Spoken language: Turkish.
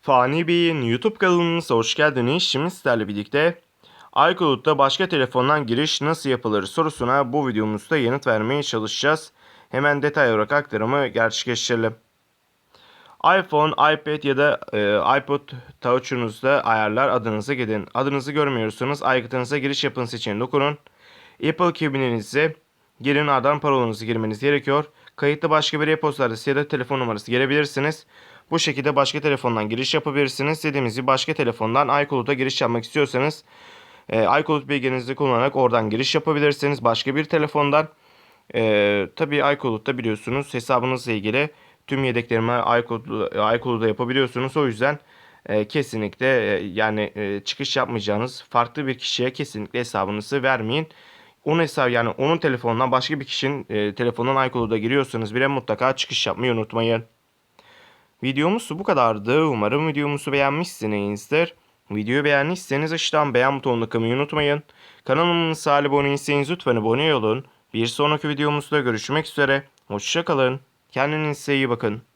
Fani Bey'in YouTube kanalımıza hoş geldiniz. Şimdi sizlerle birlikte iCloud'da başka telefondan giriş nasıl yapılır sorusuna bu videomuzda yanıt vermeye çalışacağız. Hemen detay olarak aktarımı gerçekleştirelim. iPhone, iPad ya da e, iPod Touch'unuzda ayarlar adınıza gidin. Adınızı görmüyorsanız aygıtınıza giriş yapın seçeneğine dokunun. Apple kabininize girin ardından parolanızı girmeniz gerekiyor. Kayıtlı başka bir e-posta adresi ya da telefon numarası girebilirsiniz. Bu şekilde başka telefondan giriş yapabilirsiniz. Dediğimiz başka telefondan iCloud'a giriş yapmak istiyorsanız e, iCloud bilginizi kullanarak oradan giriş yapabilirsiniz. Başka bir telefondan e, tabii iCloud'da biliyorsunuz hesabınızla ilgili tüm yedeklerimi iCloud'da, iCloud'da yapabiliyorsunuz. O yüzden e, kesinlikle e, yani e, çıkış yapmayacağınız farklı bir kişiye kesinlikle hesabınızı vermeyin. Onun hesabı yani onun telefonundan başka bir kişinin e, telefonundan iCloud'a giriyorsanız bile mutlaka çıkış yapmayı unutmayın. Videomuz bu kadardı. Umarım videomuzu beğenmişsinizdir. Videoyu beğendiyseniz aşağıdan beğen butonuna kılmayı unutmayın. Kanalımıza abone değilseniz lütfen abone olun. Bir sonraki videomuzda görüşmek üzere. Hoşçakalın. Kendinize iyi bakın.